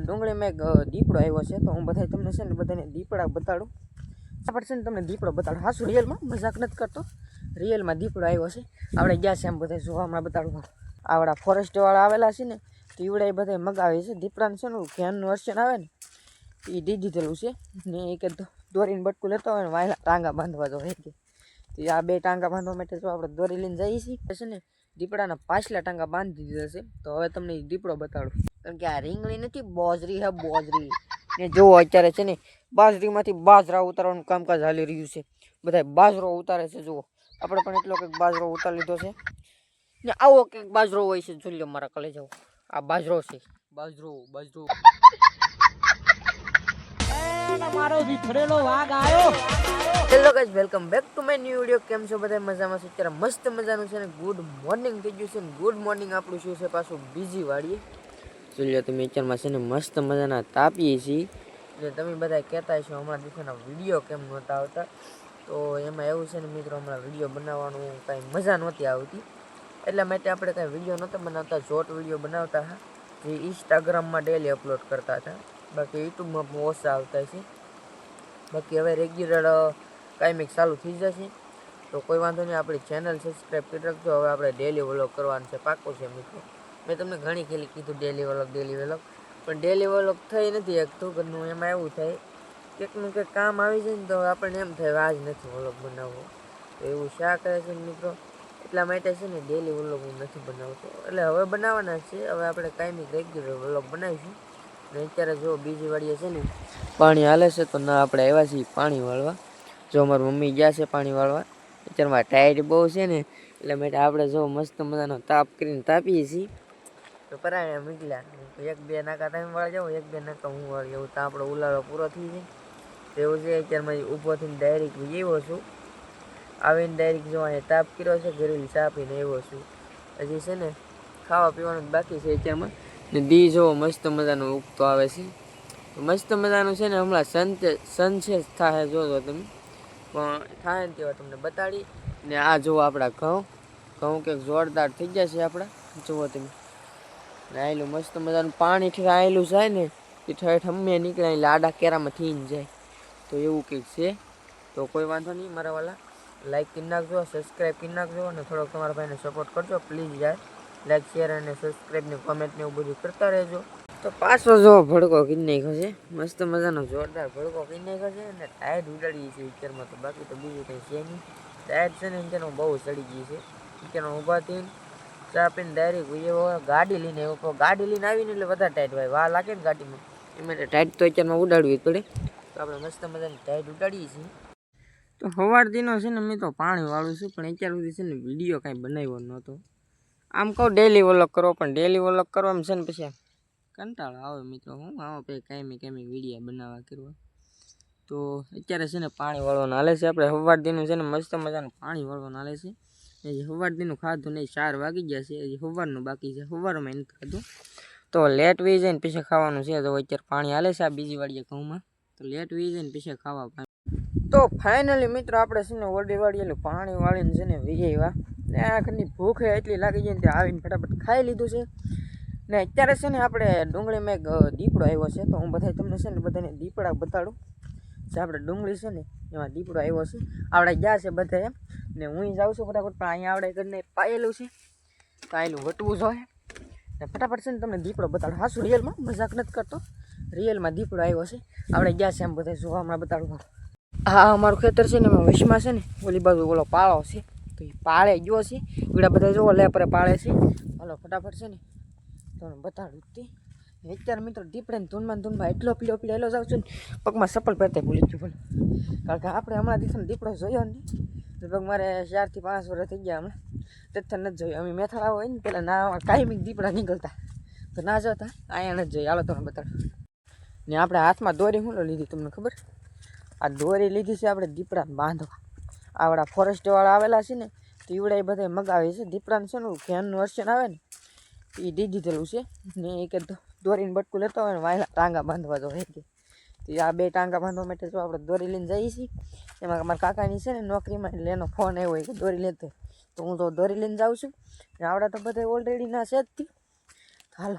ડુંગળીમાં એક દીપડો આવ્યો છે, તો હું બધા તમને છે ને બધાને દીપડા બતાડું. બરાબર છે ને તમને દીપડો બતાડું. હા શું રિયલમાં, મજાક નથી કરતો. રિયલમાં દીપડો આવ્યો છે. આપણે ગયા છે એમ બધા જોવા હમણાં બતાડું આવડા ફોરેસ્ટવાળા આવેલા છે ને, તો ઈવડા એ બધા મગાવે છે. દીપડાને છે ને ઘેનનું અર્ચન આવે ને એ ડિજિટલું છે. ને એ કે દોરીને બટકું લેતા હોય ને, વાયલા ટાંગા બાંધવા તો એ કે. તો આ બે ટાંગા બાંધવા માટે જો આપણે દોરી લઈને જઈએ છીએ. છે ને, દીપડાના પાછલા ટાંગા બાંધી દીધા છે. તો હવે તમને દીપડો બતાડું. કારણ કે આ રીંગણી નથી બોજરી હે બોજરી. ને જુઓ અત્યારે છે ને બાજરીમાંથી બાજરા ઉતારવાનું કામકાજ હાલી રહ્યું છે. બધા બાજરો ઉતારે છે જુઓ. આપણે પણ એટલો કંઈક બાજરો ઉતારી લીધો છે. ને આવો કંઈક બાજરો હોય છે જોઈ લો મારા કલે જાઓ આ બાજરો છે. બાજરો બાજરો. મારો વિખરેલો વાઘ આવ્યો hello guys welcome back to my new video કેમ છો બધા મજામાં છો? અત્યારે મસ્ત મજાનું છે ને ગુડ મોર્નિંગ થઈ ગયું છે. ને ગુડ મોર્નિંગ આપણું શું છે પાછું? બીજી વાળીએ લો તમે અત્યારમાં છે ને મસ્ત મજાના તાપીએ છીએ. એટલે તમે બધા કહેતા છો હમણાં દિવસોના વીડિયો કેમ નહોતા આવતા? તો એમાં એવું છે ને મિત્રો હમણાં વીડિયો બનાવવાનું કાંઈ મજા નહોતી આવતી. એટલા માટે આપણે કાંઈ વીડિયો નહોતા બનાવતા શોર્ટ વીડિયો બનાવતા હતા, જે ઇન્સ્ટાગ્રામમાં ડેલી અપલોડ કરતા હતા. બાકી યુટ્યુબમાં પણ ઓછા આવતા છે. બાકી હવે રેગ્યુલર કાયમિક ચાલુ થઈ જશે. તો કોઈ વાંધો નહીં, આપણી ચેનલ સબસ્ક્રાઈબ કરી રાખજો. હવે આપણે ડેલી વ્લોગ કરવાનું છે, પાક્કું છે મિત્રો. મેં તમને ઘણી ખેલી કીધું ડેલી વ્લોગ ડેલી વ્લોગ પણ ડેલી વલોક થઈ નથી એકતું ઘરનું એમાં એવું થાય. કંઈકનું કંઈક કામ આવી જાય ને તો આપણને એમ થાય આજ નથી વ્લોગ બનાવવો. તો એવું શા કરે છે મિત્રો? એટલા માટે છે ને ડેલી વલોક હું નથી બનાવતો. એટલે હવે બનાવવાના છે. હવે આપણે કાયમી રેગ્યુલર વલોક બનાવીશું. ને અત્યારે જો બીજી વાડીએ છે ને, પાણી હાલે છે તો ના આપણે આવ્યા છીએ પાણી વાળવા. જો અમારી મમ્મી ગયા છે પાણી વાળવા. અત્યારમાં ટાયર બહુ છે ને, એટલે માટે આપણે જો મસ્ત મજાનો તાપ કરીને તાપીએ છીએ. તો પરાણે નીકળ્યા એક બે નાકા તમે વાળી જાઓ એક બે નાકા હું વાળી. એવું તો આપણો ઉલાળો પૂરો થઈ જાય. તો એવું છે અત્યારમાં ઊભો થઈને ડાયરેક્ટ આવ્યો છું. આવીને ડાયરેક્ટ જો અહીંયા તાપ કર્યો છે, ઘરેલી ચાપીને આવ્યો છું. હજી છે ને, ખાવા પીવાનું બાકી છે અત્યારમાં. ને દી જોવો મસ્ત મજાનો ઉગતો આવે છે. મસ્ત મજાનું છે ને, હમણાં સનતે સનસેટ થાય જોજો તમે. પણ થાય ને તેવા તમને બતાડી. ને આ જુઓ આપણા ઘઉં. ઘઉં કંઈક જોરદાર થઈ ગયા છે આપણા. જુઓ તમે. આયેલું મસ્ત મજાનું પાણી આયેલું જાય ને, એ ઠેઠ હમે નીકળે આડા કેરામાં થઈને જાય. તો એવું કંઈક છે. તો કોઈ વાંધો નહીં, મારા વાલા. લાઈક કરી નાખજો સબસ્ક્રાઈબ કરી નાખજો અને થોડોક તમારા ભાઈને સપોર્ટ કરજો. પ્લીઝ યાર લાઈક શેર અને સબસ્ક્રાઈબ ને કોમેન્ટ ને એવું બધું કરતા રહેજો. તો પાછો જો ભડકો કરી નાખ્યો છે. મસ્ત મજાનો જોરદાર ભડકો કરી નાખ્યો છે અને ટાયર ઉડાડીએ છીએ વિચારમાં તો બાકી તો બીજું કંઈ છે નહીં. ટાયર છે ને વિચારમાં બહુ ચડી ગઈ છે. વિચારમાં ઊભા થઈને ચા પીને ડાયરેક્ટ એવો ગાડી લઈને આવ્યો. પણ ગાડી લઈને આવીને એટલે વધારે ટાઈટ ભાઈ વા લાગે ને ગાડીમાં. એ માટે ટાઈટ તો અત્યારમાં ઉડાડવી પડે. તો આપણે મસ્ત મજાની ટાઈટ ઉડાડીએ છીએ. તો સવાર દિનો છે ને મેં તો પાણી વાળું છું પણ અત્યાર સુધી છે ને વીડિયો કાંઈ બનાવ્યો નહોતો. આમ કહું ડેલી વોલક કરો પણ ડેલી વોલક કરવામાં છે ને પછી આમ કંટાળો આવે મિત્રો હું આવો પછી કાંઈ કાંઈ વિડીયા બનાવવા કરવા. તો અત્યારે છે ને પાણી વાળવાનું હાલે છે. આપણે સવાર દીનું છે ને મસ્ત મજાનું પાણી વાળવાનું હાલે છે. હજી સવાર દીનું ખાધું નહીં, ચાર વાગી ગયા છે, હજી સવારનું બાકી છે સવારમાં નથી ખાધું. તો લેટ વી જઈને પીછે ખાવાનું છે, તો અત્યારે પાણી હાલે છે આ બીજી વાડીએ ઘઉંમાં. તો લેટ વી જઈને પીછે ખાવા તો ફાઇનલી મિત્રો આપણે છે ને ઓરડી વાળીએલું પાણી વાળીને છે ને વીજેવા ને આખની ભૂખ એટલી લાગી જાય ને ત્યાં આવીને ફટાફટ ખાઈ લીધું છે. ને અત્યારે છે ને આપણે ડુંગળીમાં એક દીપડો આવ્યો છે, તો હું બધા તમને છે ને બધાને દીપડા બતાડું. જે આપણે ડુંગળી છે ને એમાં દીપડો આવ્યો છે. આપણે ગયા છે બધા ને હું જાઉં છું ફટાફટ, પણ અહીંયા આવડે કરીને પાયેલું છે. પાયેલું વટવું જોઈએ. ને ફટાફટ છે ને તમને દીપડો બતાડો. હા રિયલમાં મજાક નથી કરતો. રિયલમાં દીપડો આવ્યો છે. આપણે ગયા છે એમ બધા જોવા હમણાં બતાડું હા અમારું ખેતર છે ને, એમાં વશમાં છે ને, ઓલી બાજુ ઓલો પાળો છે. તો એ પાળે ગયો છે. એવડા બધા જોવો, લે પર પાળે છે. હલો, ફટાફટ છે ને, તમને બતાડું તે. અત્યારે મિત્રો દીપડે ધૂનમાં ધૂનમાં એટલો પીળો પીળો એલો જાઉં છું ને, પગમાં સપલ પહેરતા ભૂલી ગયું ભલે. કારણ કે આપણે હમણાં દિવસે દીપડો જોયો ને લગભગ મારે ચારથી પાંચ વર્ષ થઈ ગયા હમણાં. તેથી નથી જોયું. અમે મેથાળા હોય ને, પેલા ના કાયમિક દીપડા નીકળતા. તો ના જતા. અહીંયા નથી જોયું. હાલો તમે બતાડું. ને આપણે હાથમાં દોરી હું લીધી તમને ખબર? આ દોરી લીધી છે આપણે દીપડા બાંધવા. આવડા ફોરેસ્ટવાળા આવેલા છે ને, તો ઈવડા એ બધા મગાવે છે. દીપડાને છે ને ફેનનું અર્ચન આવે ને એ દી દીધેલું છે. ને એ કે દોરીને બટકું લેતા હોય ને, વાયલા ટાંગા બાંધવા દો હોય કે. આ બે ટાંગા બાંધવા માટે જો આપણે દોરી લઈને જઈએ છીએ. એમાં મારા કાકાની છે ને નોકરીમાં એટલે એનો ફોન આવ્યો હોય કે દોરી લેતો તો. હું તો દોરી લઈને જાઉં છું. ને આવડા તો બધા ઓલરેડી ના છે જ. હાલો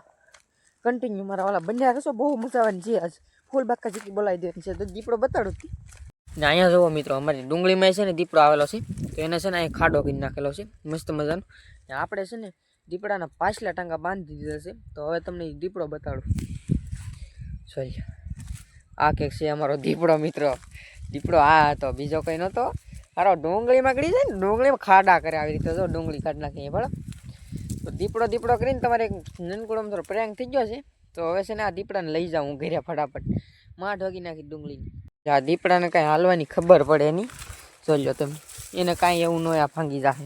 કન્ટિન્યુ મારા વાળા બંને રહેશો બહુ મજા આવવાની છે આજ. ફૂલ બાકા જેટલી બોલાવી દેવાની છે. તો દીપડો બતાડું હતી ને અહીંયા જુઓ મિત્રો, અમારી ડુંગળીમાં છે ને દીપડો આવેલો છે. તો એને છે ને અહીં ખાડો કરી નાખેલો છે. મસ્ત મજાનો. ને આપણે છે ને દીપડાના પાછલા ટાંગા બાંધી દીધા છે. તો હવે તમને દીપડો બતાડું. ચાલ્યો. આ કેક છે અમારો દીપડો મિત્રો. દીપડો આ હતો, બીજો કંઈ નહોતો. સારો ડુંગળીમાં ગળી જાય ને, ડુંગળીમાં ખાડા કરે આવી રીતે. જો, ડુંગળી કાઢી નાખીએ બરાબર તો દીપડો દીપડો કરીને તમારે એક નનકુડમ થોડો પ્રેંગ થઈ ગયો છે. તો હવે છે ને આ દીપડાને લઈ જાઉં હું ઘરે ફટાફટ. માં ઢોકી નાખી ડુંગળીની. આ દીપડાને કાંઈ હાલવાની ખબર પડે નહીં. લો તમે. એને કાંઈ એવું ન આ ભાંગી જાહે.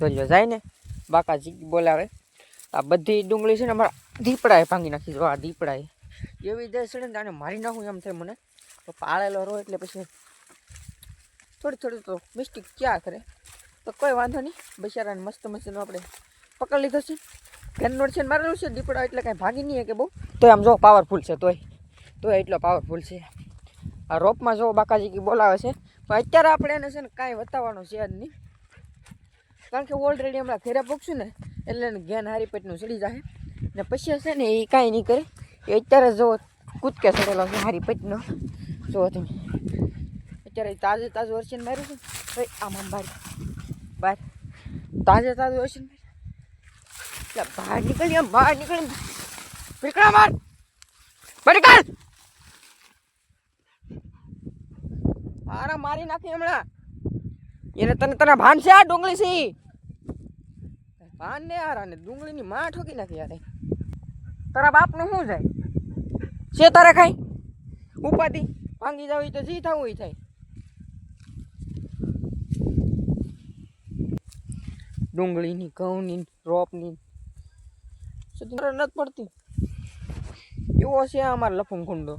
લો, જાય ને. બાકા જીકી બોલાવે. આ બધી ડુંગળી છે ને અમારા દીપડાએ ભાંગી નાખી જો, આ દીપડાએ. એવી દેશ ને આને મારી નાખું એમ થાય મને. પાળેલો રહો એટલે પછી થોડી થોડી તો મિસ્ટેક ક્યાં કરે? તો કોઈ વાંધો નહીં, બિચારાને મસ્ત મસ્તનું આપણે પકડી લીધો છે. પેનનોટ છે મારેલું છે, દીપડા એટલે કાંઈ ભાગી નહીં કે બહુ. તો આમ જો પાવરફુલ છે, તોય. તોય એટલો પાવરફુલ છે. આ રોપમાં જો બાકાજી કી બોલાવે છે. પણ અત્યારે આપણે એને છે ને કાંઈ બતાવવાનું છે જ નહીં. કારણ કે ઓલરેડી હમણાં ઘેરા પૂછશું ને, એટલે એને જ્ઞાન હારી પેટનું ચડી જાય ને પછી છે ને એ કાંઈ નહીં કરે. એ અત્યારે જો કૂદકે ચડેલો છે હારી પત્નીનો. જો તમે. અત્યારે તાજે તાજું વર્ષન માર્યું છે આમ બહાર બહાર તાજે તાજું વર્ષન માર્યું. એટલે બહાર નીકળી, આમ બહાર નીકળી પીકડા માર. કાઢ મારા મારી નાખી હમણાં. એને તને તને ભાન છે આ ડુંગળી સી? ભાન ને યાર આને ડુંગળીની માં ઠોકી નાખી યાર. તારા બાપનું શું જાય છે તારે ખાય ઉપાધિ? ભાંગી જાવ તો જી થવું થાય. ડુંગળીની, ઘઉંની, રોપની. સુધી નથી પડતી. એવો છે અમારે લફંગ કુંડો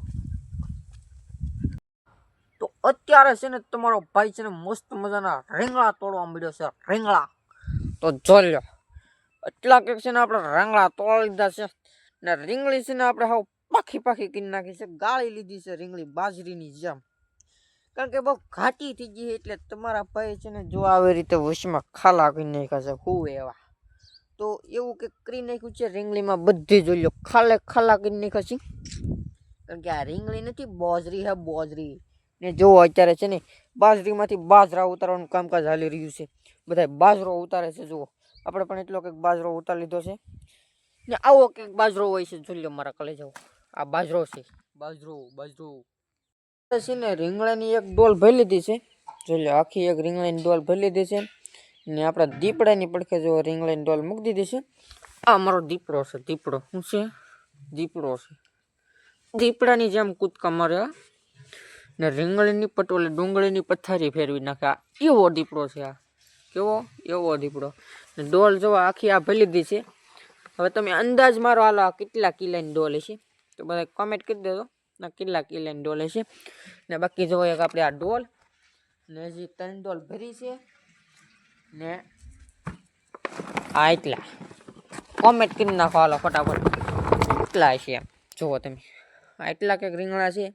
તો અત્યારે છે ને તમારો ભાઈ છે ને મસ્ત મજાના રીંગણા તોડવા મળ્યો છે, રીંગણા. તો જોઈ લો એટલા કે છે ને આપણે રીંગણા તોડી લીધા છે. ને રીંગણી છે ને આપણે હાવ પાખી પાખી કરી નાખી છે. ગાળી લીધી છે રીંગણી બાજરીની જેમ. કારણ કે બહુ ઘાટી થઈ ગઈ એટલે તમારા ભાઈ છે ને જો આવી રીતે વશમાં ખાલા કરી નાખ્યા છે હું એવા. તો એવું કે કરી નાખ્યું છે રીંગણીમાં બધી જોઈ લો, ખાલે ખાલા કરી નાખ્યા છે. કારણ કે આ રીંગણી નથી, બોજરી હે બોજરી. ને જો અત્યારે છે ને બાજરીમાંથી બાજરા ઉતારવાનું કામકાજ હાલી રહ્યું છે. બધા બાજરો ઉતારે છે, જુઓ. આપણે પણ એટલો કંઈક બાજરો ઉતારી લીધો છે. ને આવો કંઈક બાજરો હોય છે જોઈ લો મારા કલે જાઓ આ બાજરો છે. બાજરો બાજરો. છે ને રીંગણાની એક ડોલ ભરી લીધી છે. જોઈ લો આખી એક રીંગણાની ડોલ ભરી લીધી છે. ને આપણા દીપડાની પડખે જો રીંગણાની ડોલ મૂકી દીધી છે. આ મારો દીપડો છે દીપડો. શું છે? દીપડો છે. દીપડાની જેમ કૂદકા મારે ને રીંગણીની પટોલે ડુંગળીની પથારી ફેરવી નાખે. આ એવો દીપડો છે આ. કેવો? એવો દીપડો. ને ડોલ જો આખી આ ભરી લીધી છે. હવે તમે અંદાજ મારો હાલો આ કેટલા કિલાની ડોલ છે તો બધા કોમેન્ટ કરી દેજો. ના કેટલા કિલાની ડોલ છે ને બાકી જો એક આપણે આ ડોલ, ને હજી ત્રણ ડોલ ભરી છે, ને આ એટલા. કોમેન્ટ કરી નાખો હાલો ફટાફટ. કેટલા છે એમ. જુઓ તમે. આ એટલા કંઈક રીંગણા છે?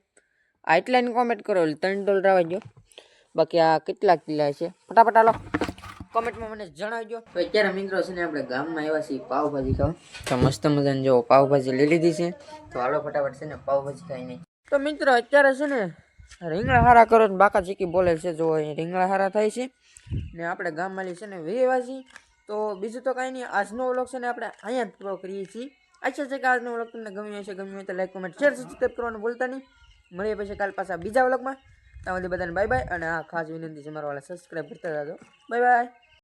આ એટલાની કોમેન્ટ કરો ત્રણ ડોલ રહેવા દો બાકી આ કેટલા કિલા છે? ફટાફટ હાલો. કોમેન્ટમાં મને જણાવજો. તો અત્યારે મિત્રો છે ને આપણે ગામમાં આવ્યા છીએ પાવભાજી ખાવા. તો મસ્ત મજાની જો પાવભાજી લઈ લીધી છે. તો હાલો ફટાફટ છે ને પાવભાજી ખાઈ નહીં તો મિત્રો અત્યારે છે ને રીંગણા હારા કરો ને બાકા ચીકી બોલે છે, જો અહીં રીંગણા હારા થાય છે. ને આપણે ગામમાં છે ને વેવા છીએ. તો બીજું તો કાંઈ નહીં, આજનો વ્લોગ છે ને આપણે અહીંયા જ પૂરો કરીએ છીએ. આશા છે કે આજનો વ્લોગ તમને ગમ્યો હશે ગમ્યો હોય તો લાઈક કોમેન્ટ શેર સબસ્ક્રાઈબ કરવાનું ભૂલતા નહીં. મળીએ પછી કાલ પાછા બીજા વ્લોગમાં. ત્યાં બધી બધાને બાય બાય અને આ ખાસ વિનંતી છે, મારા વાળા સબસ્ક્રાઈબ કરતા જાજો. Bye bye